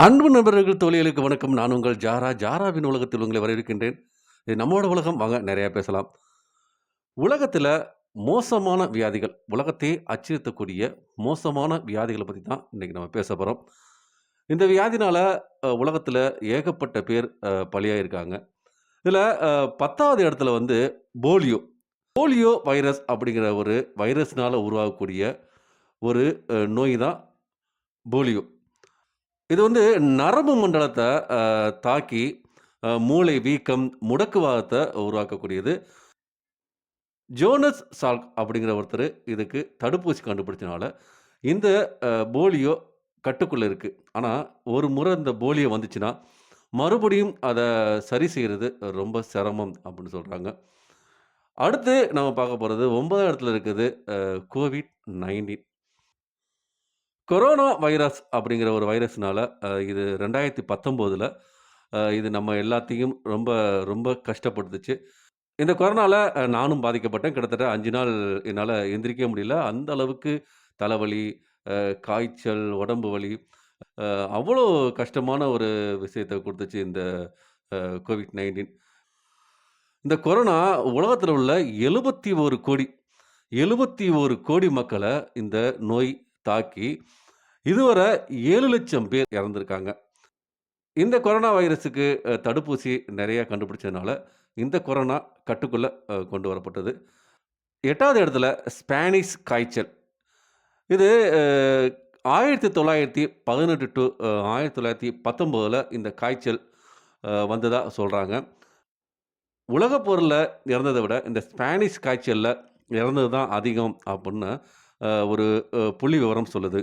அன்பு நண்பர்கள் தொழிலுக்கு வணக்கம். நான் உங்கள் ஜாரா. ஜாராவின் உலகத்தில் உங்களை வரவேற்கின்றேன். இது நம்மளோட உலகம். வாங்க நிறையா பேசலாம். உலகத்தில் மோசமான வியாதிகள், உலகத்தையே அச்சுறுத்தக்கூடிய மோசமான வியாதிகளை பற்றி தான் இன்றைக்கி நம்ம பேச போகிறோம் இந்த வியாதினால் உலகத்தில் ஏகப்பட்ட பேர் பலியாயிருக்காங்க. இதில் பத்தாவது இடத்துல வந்து போலியோ. போலியோ வைரஸ் அப்படிங்கிற ஒரு வைரஸ்னால் உருவாகக்கூடிய ஒரு நோய் தான் போலியோ. இது வந்து நரம்பு மண்டலத்தை தாக்கி மூளை வீக்கம், முடக்குவாதத்தை உருவாக்கக்கூடியது. ஜோனஸ் சால்க் அப்படிங்கிற ஒருத்தர் இதுக்கு தடுப்பூசி கண்டுபிடிச்சனால, இந்த போலியோ கட்டுக்குள்ளே இருக்குது ஆனால் ஒரு முறை இந்த போலியோ வந்துச்சுன்னா, மறுபடியும் அதை சரி செய்கிறது ரொம்ப சிரமம் அப்படின்னு சொல்கிறாங்க அடுத்து நம்ம பார்க்க போகிறது ஒன்பதாம் இடத்துல இருக்குது கோவிட்-19. கொரோனா வைரஸ் அப்படிங்கிற ஒரு வைரஸ்னால இது ரெண்டாயிரத்தி பத்தொம்போதில் இது நம்ம எல்லாத்தையும் ரொம்ப ரொம்ப கஷ்டப்படுத்துச்சு. இந்த கொரோனாவில் நானும் பாதிக்கப்பட்டேன். கிட்டத்தட்ட அஞ்சு நாள் என்னால் எந்திரிக்க முடியல. அந்த அளவுக்கு தலைவலி, காய்ச்சல், உடம்பு வலி, அவ்வளோ கஷ்டமான ஒரு விஷயத்த கொடுத்துச்சு இந்த கோவிட்-19. இந்த கொரோனா உலகத்தில் உள்ள 71 கோடி 71 கோடி மக்களை இந்த நோய் தாக்கி, இதுவரை ஏழு லட்சம் பேர் இறந்துருக்காங்க இந்த கொரோனா வைரஸுக்கு தடுப்பூசி நிறையா கண்டுபிடிச்சதுனால, இந்த கொரோனா கட்டுக்குள்ளே கொண்டு வரப்பட்டது. எட்டாவது இடத்துல ஸ்பானிஷ் காய்ச்சல். இது ஆயிரத்தி தொள்ளாயிரத்தி பதினெட்டு டு ஆயிரத்தி தொள்ளாயிரத்தி பத்தொம்போதில் இந்த காய்ச்சல் வந்ததாக சொல்கிறாங்க சொல்றாங்க. உலகப் போர்ல விட, இந்த ஸ்பானிஷ் காய்ச்சலில் இறந்தது தான் அதிகம் அப்படின்னு ஒரு புள்ளி புள்ளிவிவரம் சொல்லுது.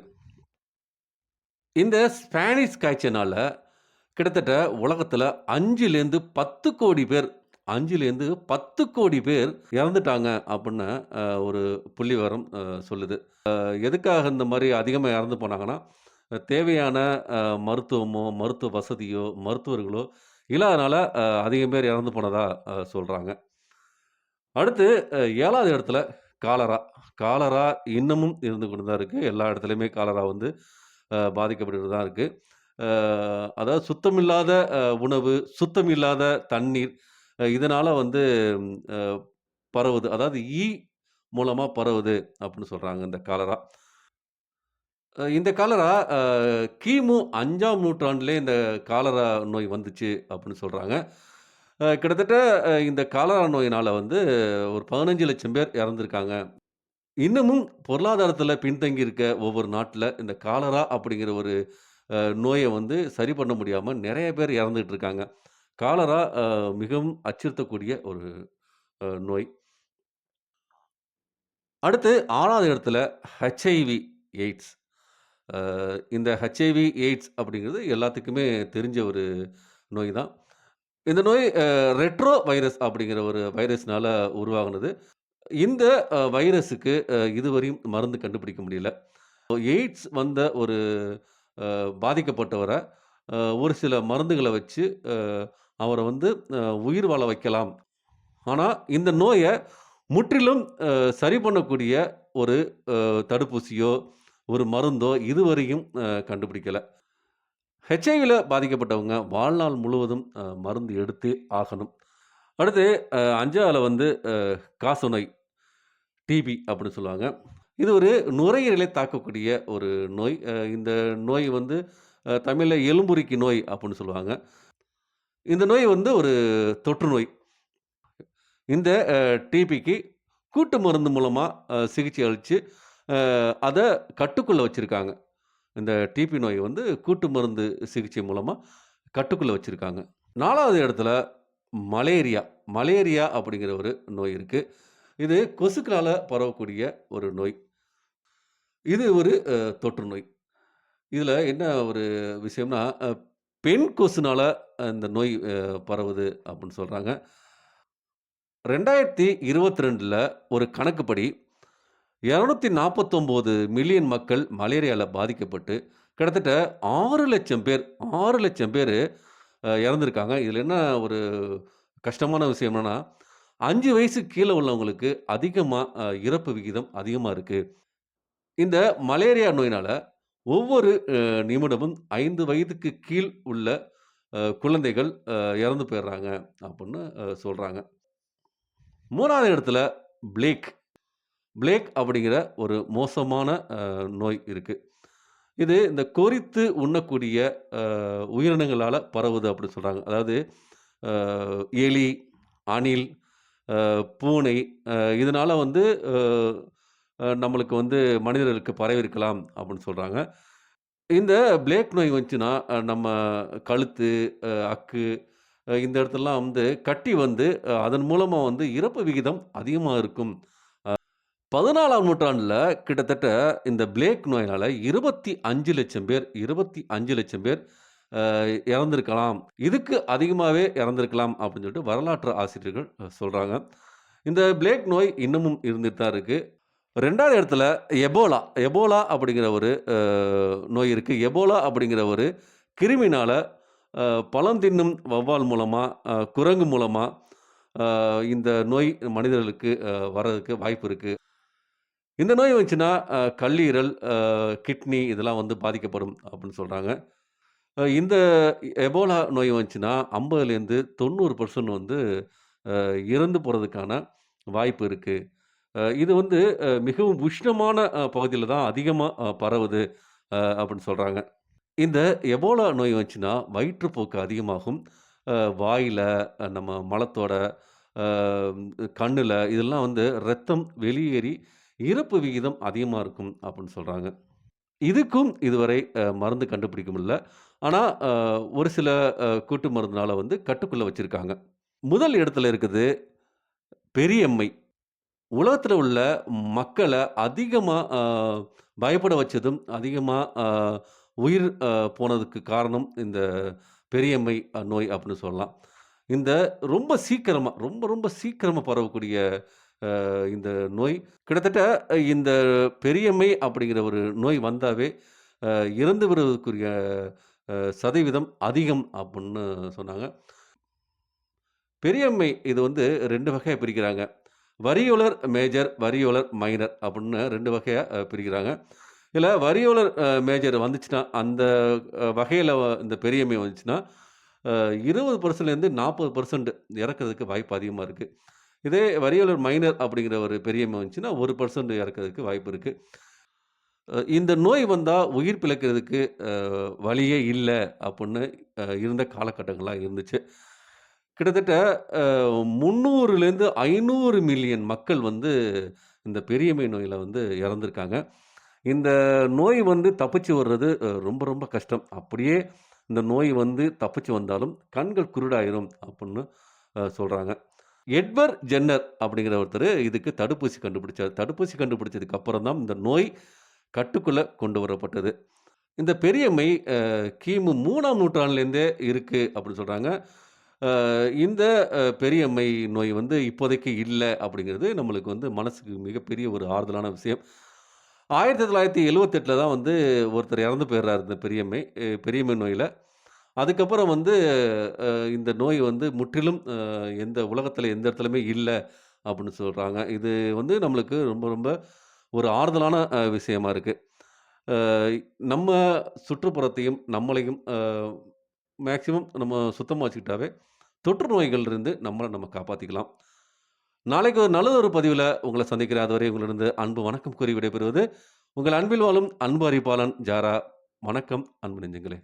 இந்த ஸ்பானிஷ் காய்ச்சினால் கிட்டத்தட்ட உலகத்தில் அஞ்சுலேருந்து பத்து கோடி பேர் 5லேருந்து 10 கோடி பேர் இறந்துட்டாங்க அப்படின்னு ஒரு புள்ளி விவரம் சொல்லுது. எதுக்காக இந்த மாதிரி அதிகமாக இறந்து போனாங்கன்னா, தேவையான மருத்துவமோ, மருத்துவ வசதியோ, மருத்துவர்களோ இல்லாதனால அதிக அதிகம் பேர் இறந்து போனதாக சொல்கிறாங்க அடுத்து ஏழாவது இடத்துல காலரா. காலரா இன்னமும் இருந்து கொண்டு தான் இருக்குது எல்லா இடத்துலையுமே காலரா வந்து பாதிக்கப்பட்டு தான் இருக்குது அதாவது சுத்தமில்லாத அ உணவு, சுத்தமில்லாத தண்ணீர், இதனால் வந்து பரவுது. அதாவது ஈ மூலமாக பரவுது அப்படின்னு சொல்கிறாங்க இந்த காலரா. இந்த காலரா கிமு அஞ்சாம் நூற்றாண்டிலே இந்த காலரா நோய் வந்துச்சு அப்படின்னு சொல்கிறாங்க கிட்டத்தட்ட இந்த காலரா நோயினால் வந்து ஒரு 15,00,000 பேர் இறந்துருக்காங்க இன்னமும் பொருளாதாரத்தில் பின்தங்கி இருக்க ஒவ்வொரு நாட்டில் இந்த காலரா அப்படிங்கிற ஒரு நோயை வந்து சரி பண்ண முடியாமல் நிறைய பேர் இறந்துட்டு இருக்காங்க. காலரா மிகவும் அச்சுறுத்தக்கூடிய ஒரு நோய். அடுத்து ஆறாவது இடத்துல ஹெச்ஐவி எய்ட்ஸ். இந்த ஹெச்ஐவி எய்ட்ஸ் அப்படிங்கிறது எல்லாத்துக்குமே தெரிஞ்ச ஒரு நோய் தான். இந்த நோய் ரெட்ரோ வைரஸ் அப்படிங்கிற ஒரு வைரஸ்னால உருவாகுனது. இந்த வைரஸுக்கு இதுவரையும் மருந்து கண்டுபிடிக்க முடியல. எய்ட்ஸ் வந்த ஒரு பாதிக்கப்பட்டவரை ஒரு சில மருந்துகளை வச்சு அவரை வந்து உயிர் வாழ வைக்கலாம். ஆனால் இந்த நோயை முற்றிலும் சரி பண்ணக்கூடிய ஒரு தடுப்பூசியோ, ஒரு மருந்தோ இதுவரையும் கண்டுபிடிக்கலை ஹெச்ஐவியில் பாதிக்கப்பட்டவங்க வாழ்நாள் முழுவதும் மருந்து எடுத்து ஆகணும். அடுத்து அஞ்சாவில் வந்து அ காசநோய். டிபி அப்படின்னு சொல்லுவாங்க. இது ஒரு நுரையீரலை தாக்கக்கூடிய ஒரு நோய். இந்த நோய் வந்து தமிழில் எலும்புரிக்கு நோய் அப்படின்னு சொல்லுவாங்க. இந்த நோய் வந்து ஒரு தொற்று நோய். இந்த டிபிக்கு கூட்டு மருந்து மூலமாக சிகிச்சை அளித்து அதை கட்டுக்குள்ளே வச்சுருக்காங்க இந்த டிபி நோய் வந்து கூட்டு மருந்து சிகிச்சை மூலமாக கட்டுக்குள்ளே வச்சுருக்காங்க நாலாவது இடத்துல மலேரியா. மலேரியா அப்படிங்கிற ஒரு நோய் இருக்குது இது கொசுக்களால் பரவக்கூடிய ஒரு நோய். இது ஒரு தொற்று நோய். இதில் என்ன ஒரு விஷயம்னா, பெண் கொசுனால் இந்த நோய் பரவுது அப்படின்னு சொல்றாங்க. 2022ல ஒரு கணக்குப்படி 249 மில்லியன் மக்கள் மலேரியாவில் பாதிக்கப்பட்டு, கிட்டத்தட்ட ஆறு லட்சம் பேர் ஆறு லட்சம் பேர் இறந்துருக்காங்க. இதில் என்ன ஒரு கஷ்டமான விஷயம் என்னென்னா அஞ்சு வயசுக்கு கீழே உள்ளவங்களுக்கு அதிகமாக இறப்பு விகிதம் அதிகமாக இருக்குது இந்த மலேரியா நோயினால் ஒவ்வொரு நிமிடமும் ஐந்து வயதுக்கு கீழ் உள்ள குழந்தைகள் இறந்து போயிடுறாங்க அப்படின்னு சொல்கிறாங்க மூணாவது இடத்துல பிளேக். பிளேக் அப்படிங்கிற ஒரு மோசமான நோய் இருக்குது இது இந்த கொறித்து உண்ணக்கூடிய உயிரினங்களால் பரவுது அப்படின்னு சொல்கிறாங்க அதாவது எலி, அணில், பூனை இதனால் வந்து நம்மளுக்கு வந்து மனிதர்களுக்கு பரவியிருக்கலாம் அப்படின்னு சொல்கிறாங்க இந்த பிளேக் நோய் வந்துச்சுன்னா, நம்ம கழுத்து, அக்கு இந்த இடத்துலலாம் வந்து கட்டி வந்து அதன் மூலமாக வந்து இறப்பு விகிதம் அதிகமாக இருக்கும். பதினாலாம் நூற்றாண்டில் கிட்டத்தட்ட இந்த பிளேக் நோயினால 25,00,000 பேர் 25,00,000 பேர் இறந்துருக்கலாம் இறந்திருக்கலாம். இதுக்கு அதிகமாகவே இறந்திருக்கலாம் அப்படின்னு சொல்லிட்டு வரலாற்று ஆசிரியர்கள் சொல்கிறாங்க இந்த பிளேக் நோய் இன்னமும் இருந்துட்டு தான் இருக்குது ரெண்டாவது இடத்துல எபோலா. எபோலா அப்படிங்கிற ஒரு நோய் இருக்குது எபோலா அப்படிங்கிற ஒரு கிருமினால் பழம் தின்னும் வௌவால் மூலமாக குரங்கு மூலமாக இந்த நோய் மனிதர்களுக்கு வர்றதுக்கு வாய்ப்பு இருக்குது இந்த நோய் வந்துச்சுன்னா, கல்லீரல், கிட்னி இதெல்லாம் வந்து பாதிக்கப்படும் அப்படின்னு சொல்கிறாங்க இந்த எபோலா நோய் வந்துச்சுன்னா 50லேருந்து 90% வந்து இறந்து போகிறதுக்கான வாய்ப்பு இருக்குது இது வந்து மிகவும் உஷ்ணமான பகுதியில் தான் அதிகமாக பரவுது அப்படின்னு சொல்கிறாங்க இந்த எபோலா நோய் வந்துச்சுன்னா வயிற்றுப்போக்கு அதிகமாகும். வாயில் நம்ம மலத்தோட, கண்ணில் இதெல்லாம் வந்து ரத்தம் வெளியேறி இறப்பு விகிதம் அதிகமாக இருக்கும் அப்படின்னு சொல்கிறாங்க இதுக்கும் இதுவரை மருந்து கண்டுபிடிக்க முடியல. ஆனால் ஒரு சில கூட்டு மருந்தினால் வந்து கட்டுக்குள்ளே வச்சுருக்காங்க முதல் இடத்துல இருக்குது பெரியம்மை. உலகத்தில் உள்ள மக்களை அதிகமாக பயப்பட வச்சதும், அதிகமாக உயிர் போனதுக்கு காரணம் இந்த பெரியம்மை நோய் அப்படின்னு சொல்லலாம். இந்த ரொம்ப சீக்கிரமாக ரொம்ப ரொம்ப சீக்கிரமாக பரவக்கூடிய இந்த நோய் கிட்டத்தட்ட இந்த பெரியம்மை அப்படிங்கிற ஒரு நோய் வந்தாவே இறந்து விடுவதற்குரிய சதவீதம் அதிகம் அப்படின்னு சொன்னாங்க. பெரியம்மை இது வந்து ரெண்டு வகையாக பிரிக்கிறாங்க. வரியோலர் மேஜர், வரியோலர் மைனர் அப்படின்னு ரெண்டு வகையாக பிரிக்கிறாங்க. இதில் வரியோலர் மேஜர் வந்துச்சுன்னா, அந்த வகையில் இந்த பெரியம்மை வந்துச்சுன்னா, இருபது பர்சன்ட்லேருந்து நாற்பது பர்சன்ட் இறக்கிறதுக்கு வாய்ப்பு அதிகமாக இருக்குது இதே வரியோலர் மைனர் அப்படிங்கிற ஒரு பெரியம்மை வந்துச்சுன்னா, ஒரு பர்சன்ட் இறக்கிறதுக்கு வாய்ப்பு இருக்குது இந்த நோய் வந்தால் உயிர் பிழைக்கிறதுக்கு வழியே இல்லை அப்படின்னு இருந்த காலகட்டங்களாக இருந்துச்சு. கிட்டத்தட்ட முந்நூறுலேருந்து ஐநூறு மில்லியன் மக்கள் வந்து இந்த பெரியம்மை நோயில் வந்து இறந்துருக்காங்க இந்த நோய் வந்து தப்பிச்சு வர்றது ரொம்ப ரொம்ப கஷ்டம். அப்படியே இந்த நோய் வந்து தப்பிச்சு வந்தாலும் கண்கள் குருடாயிரும் அப்படின்னு சொல்கிறாங்க எட்வர் எட்வர்ட் ஜென்னர் அப்படிங்கிற ஒருத்தர் இதுக்கு தடுப்பூசி கண்டுபிடிச்சார் தடுப்பூசி கண்டுபிடிச்சதுக்கு அப்புறம் தான் இந்த நோய் கட்டுக்குள்ளே கொண்டு வரப்பட்டது. இந்த பெரியம்மை கிமு மூணாம் நூற்றாண்டுலேருந்தே இருக்குது அப்படின்னு சொல்கிறாங்க இந்த பெரியம்மை நோய் வந்து இப்போதைக்கு இல்லை அப்படிங்கிறது நம்மளுக்கு வந்து மனசுக்கு மிகப்பெரிய ஒரு ஆறுதலான விஷயம். 1978ல தான் வந்து ஒருத்தர் இறந்து போயிடுறார் இந்த பெரியம்மை பெரியம்மை நோயில் அதுக்கப்புறம் வந்து அ இந்த நோய் வந்து முற்றிலும் அ எந்த உலகத்தில எந்த இடத்துலயுமே இல்ல அப்படின்னு சொல்றாங்க. இது வந்து நம்மளுக்கு ரொம்ப ரொம்ப ஒரு ஆறுதலான அ விஷயமா இருக்கு. அ நம்ம சுற்றுப்புறத்தையும், நம்மளையும் அ மேக்ஸிமம் நம்ம சுத்தமா வச்சுக்கிட்டாவே, தொற்று நோய்கள்லிருந்து நம்மள நம்ம காப்பாத்திக்கலாம். நாளைக்கு ஒரு நல்ல ஒரு பதிவில் உங்கள சந்திக்கிறேன். அதுவரை உங்களிடமிருந்து அன்பு வணக்கம் கூறி விடைபெறுவது, உங்கள் அன்பில் வாழும் அன்பு அறிப்பாளன் ஜாரா. வணக்கம் அன்பு நெஞ்சங்களே.